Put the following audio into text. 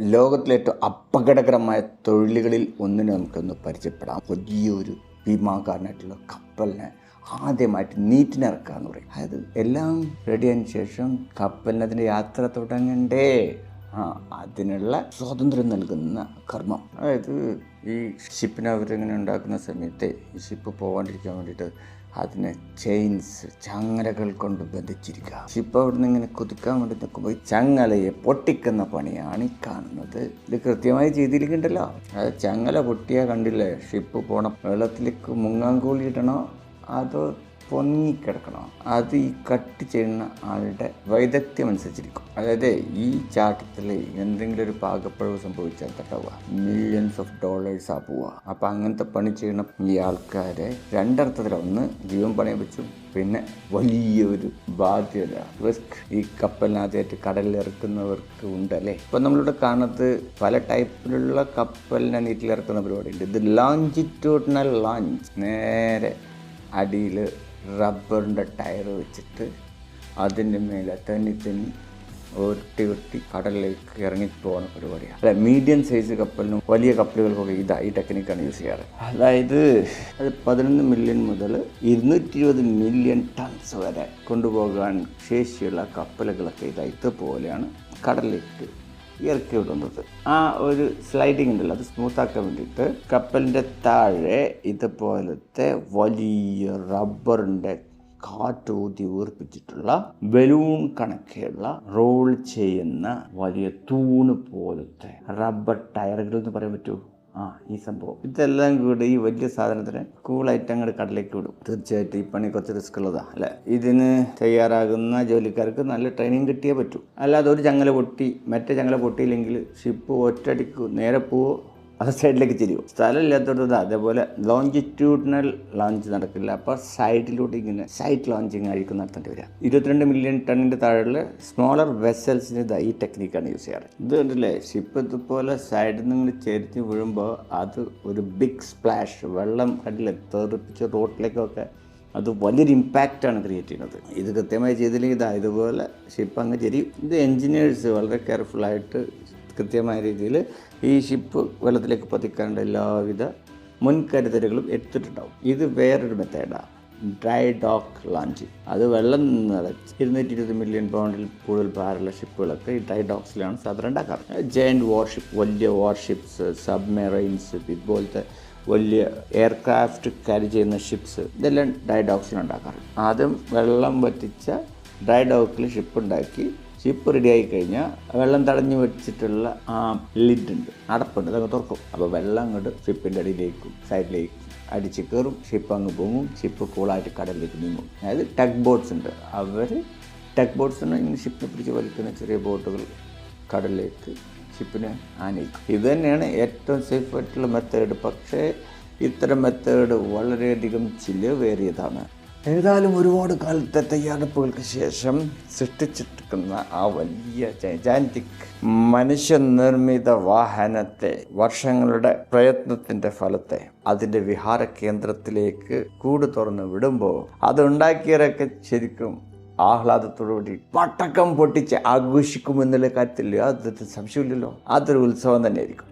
ലോകത്തിലെ ഏറ്റവും അപകടകരമായ തൊഴിലുകളിൽ ഒന്നിനെ നമുക്കൊന്ന് പരിചയപ്പെടാം. വലിയൊരു ഭീമാകാരനായിട്ടുള്ള കപ്പലിനെ ആദ്യമായിട്ട് നീറ്റിനിറക്കുക എന്ന് പറയും. അതായത് എല്ലാം റെഡിയായതിനു ശേഷം കപ്പലിനതിന്റെ യാത്ര തുടങ്ങണ്ടേ? അതിനുള്ള സ്വാതന്ത്ര്യം നൽകുന്ന കർമ്മം. അതായത് ഈ ഷിപ്പിനെ അവരിങ്ങനെ ഉണ്ടാക്കുന്ന സമയത്ത് ഈ ഷിപ്പ് പോകാണ്ടിരിക്കാൻ വേണ്ടിയിട്ട് അതിനെ ചെയിൻസ് ചങ്ങലകൾ കൊണ്ട് ബന്ധിച്ചിരിക്കുക. ഷിപ്പ് അവിടെ നിന്ന് ഇങ്ങനെ കുതിക്കാൻ വേണ്ടി നിൽക്കുമ്പോൾ ഈ ചങ്ങലയെ പൊട്ടിക്കുന്ന പണിയാണ് ഈ കാണുന്നത്. ഇത് കൃത്യമായി ചെയ്തിരിക്കണ്ടല്ലോ. അതായത് ചങ്ങല പൊട്ടിയാൽ കണ്ടില്ലേ? ഷിപ്പ് പോണം വെള്ളത്തിലേക്ക് മുങ്ങാൻ ഇടണോ അതോ പൊങ്ങിക്കിടക്കണോ. അത് ഈ കട്ട് ചെയ്യുന്ന ആളുടെ വൈദഗ്ധ്യം അനുസരിച്ചിരിക്കും അതായത് ഈ ചാട്ടത്തിൽ എന്തെങ്കിലും ഒരു പാകപ്പഴവ് സംഭവിച്ചാൽ തട്ടാവുക മില്യൺസ് ഓഫ് ഡോളേഴ്സ് ആ പോവുക. അപ്പം അങ്ങനത്തെ പണി ചെയ്യുന്ന ഈ ആൾക്കാരെ രണ്ടർത്ഥത്തിൽ ഒന്ന് ജീവൻ പണയം വെച്ചു. പിന്നെ വലിയൊരു ബാധ്യത. റിസ്ക് ഈ കപ്പലിനകത്തായിട്ട് കടലിൽ ഇറക്കുന്നവർക്ക് ഉണ്ടല്ലേ? ഇപ്പം നമ്മളിവിടെ കാണുന്നത് പല ടൈപ്പിലുള്ള കപ്പലിനെ നീറ്റിലിറക്കുന്ന പരിപാടിയുണ്ട്. ഇത് ലോഞ്ചിറ്റ്യൂഡിനൽ ലോഞ്ച് നേരെ അടിയിൽ റബ്ബറിന്റെ ടയർ വെച്ചിട്ട് അതിന്റെ മേലെ തന്നി തന്നി ഉരുട്ടി ഉരുട്ടി കടലിലേക്ക് ഇറങ്ങിപ്പോകുന്ന പരിപാടിയാണ്. അല്ല മീഡിയം സൈസ് കപ്പലിനും വലിയ കപ്പലുകൾക്കൊക്കെ ഇതാ ഈ ടെക്നിക്കാണ് യൂസ് ചെയ്യാറ്. അതായത് അത് പതിനൊന്ന് മില്യൺ മുതൽ ഇരുന്നൂറ്റി ഇരുപത് മില്യൺ ടൺസ് വരെ കൊണ്ടുപോകാൻ ശേഷിയുള്ള കപ്പലുകളൊക്കെ ഇതാ ഇതുപോലെയാണ് കടലിലേക്ക് ഇറക്കി വിടുന്നത്. ആ ഒരു സ്ലൈഡിങ് ഉണ്ടല്ലോ അത് സ്മൂത്താക്കാൻ വേണ്ടിയിട്ട് കപ്പലിന്റെ താഴെ ഇതുപോലത്തെ വലിയ റബ്ബറിന്റെ കാറ്റൂതി വീർപ്പിച്ചിട്ടുള്ള ബലൂൺ കണക്കെയുള്ള റോൾ ചെയ്യുന്ന വലിയ തൂണ് പോലത്തെ റബ്ബർ ടയറുകൾ എന്ന് പറയാൻ പറ്റുമോ ആ ഈ സംഭവം. ഇതെല്ലാം കൂടി ഈ വലിയ സാധനത്തിന് ഐറ്റം അങ്ങോട്ട് കടലേക്ക് വിടും. തീർച്ചയായിട്ടും ഈ പണി കുറച്ച് റിസ്ക് ഉള്ളതാണ് അല്ലെ? ഇതിന് തയ്യാറാകുന്ന ജോലിക്കാർക്ക് നല്ല ട്രെയിനിങ് കിട്ടിയേ പറ്റൂ. അല്ലാതെ ഒരു ചങ്ങല പൊട്ടി മറ്റേ ചങ്ങല പൊട്ടിയില്ലെങ്കിൽ ഷിപ്പ് ഒറ്റടിക്ക് നേരെ പോവോ അത് സൈഡിലേക്ക് തിരിയും സ്ഥലമില്ലാത്തത് അതേപോലെ ലോഞ്ചിറ്റ്യൂഡിനൽ ലോഞ്ച് നടക്കില്ല. അപ്പോൾ സൈഡിലൂടെ ഇങ്ങനെ സൈഡ് ലോഞ്ചിങ് ആയിരിക്കും നടത്തേണ്ടി വരിക. ഇരുപത്തിരണ്ട് മില്യൺ ടണ്ണിന്റെ താഴെയുള്ള സ്മോളർ വെസൽസിന് ഇതാ ഈ ടെക്നിക്കാണ് യൂസ് ചെയ്യാറ്. ഇത് കണ്ടില്ലേ? ഷിപ്പ് ഇതുപോലെ സൈഡിൽ നിന്ന് ഇങ്ങനെ ചെരിഞ്ഞ് വീഴുമ്പോൾ അത് ഒരു ബിഗ് സ്പ്ലാഷ് വെള്ളം കണ്ടില്ലേ? തെറിപ്പിച്ച് റോട്ടിലേക്കൊക്കെ അത് വലിയൊരു ഇമ്പാക്റ്റാണ് ക്രിയേറ്റ് ചെയ്യുന്നത്. ഇത് കൃത്യമായി ചെയ്തില്ലെങ്കിൽ ഇതാ ഇതുപോലെ ഷിപ്പ് അങ്ങ് ചെരിയും. ഇത് എൻജിനീയേഴ്സ് വളരെ കെയർഫുള്ളായിട്ട് കൃത്യമായ രീതിയിൽ ഈ ഷിപ്പ് വെള്ളത്തിലേക്ക് പതിക്കാനുള്ള എല്ലാവിധ മുൻകരുതലുകളും എടുത്തിട്ടുണ്ടാവും. ഇത് വേറൊരു മെത്തേഡാണ് ഡ്രൈ ഡോക്ക് ലോഞ്ച്. അത് വെള്ളം നിറച്ച് ഇരുന്നൂറ്റി ഇരുപത് മില്യൺ പൗണ്ടിൽ കൂടുതൽ ഭാരമുള്ള ഷിപ്പുകളൊക്കെ ഈ ഡ്രൈ ഡോക്സിലാണ് സാധാരണ ഉണ്ടാക്കാറ്. ജയന്റ് വാർഷിപ്പ് വലിയ വാർഷിപ്സ് സബ്മെറൈൻസ് ഇതുപോലത്തെ വലിയ എയർക്രാഫ്റ്റ് ക്യാരി ചെയ്യുന്ന ഷിപ്സ് ഇതെല്ലാം ഡ്രൈ ഡോക്സിൽ ഉണ്ടാക്കാറ്. ആദ്യം വെള്ളം വറ്റിച്ച ഡ്രൈ ഡോക്കിൽ ഷിപ്പ് ഉണ്ടാക്കി ഷിപ്പ് റെഡി ആയി കഴിഞ്ഞാൽ വെള്ളം തടഞ്ഞു വെച്ചിട്ടുള്ള ആ ലിഡുണ്ട് അടപ്പുണ്ട്. അതങ്ങ് തുറക്കും. അപ്പോൾ വെള്ളം അങ്ങോട്ട് ഷിപ്പിന്റെ അടിയിലേക്ക് സൈഡിലേക്ക് അടിച്ച് കയറും. ഷിപ്പ് അങ്ങ് പോകും ഷിപ്പ് കൂളായിട്ട് കടലിലേക്ക് നീങ്ങും. അതായത് ടഗ് ബോട്ട്സ് ഉണ്ട്. അവർ ടഗ് ബോട്ട്സ് ഇന്ന് ഷിപ്പിനെ പിടിച്ച് വലിക്കുന്ന ചെറിയ ബോട്ടുകൾ കടലിലേക്ക് ഷിപ്പിനെ ആനയിക്കും. ഇത് തന്നെയാണ് ഏറ്റവും സേഫ് ആയിട്ടുള്ള മെത്തേഡ് പക്ഷേ ഇത്തരം മെത്തേഡ് വളരെയധികം ചിലവേറിയതാണ്. ഏതായാലും ഒരുപാട് കാലത്തെ തയ്യാറെടുപ്പുകൾക്ക് ശേഷം സൃഷ്ടിച്ചിട്ടിരിക്കുന്ന ആ വലിയ ജൈജാന്റിക് മനുഷ്യനിർമ്മിത വാഹനത്തെ വർഷങ്ങളുടെ പ്രയത്നത്തിന്റെ ഫലത്തെ അതിന്റെ വിഹാര കേന്ദ്രത്തിലേക്ക് കൂട് തുറന്ന് വിടുമ്പോൾ അതുണ്ടാക്കിയവരൊക്കെ ശരിക്കും ആഹ്ലാദത്തോടുകൂടി പട്ടക്കം പൊട്ടിച്ച് ആഘോഷിക്കുമെന്നുള്ള കാര്യത്തിൽ അത് സംശയമില്ലല്ലോ അതൊരു ഉത്സവം തന്നെയായിരിക്കും.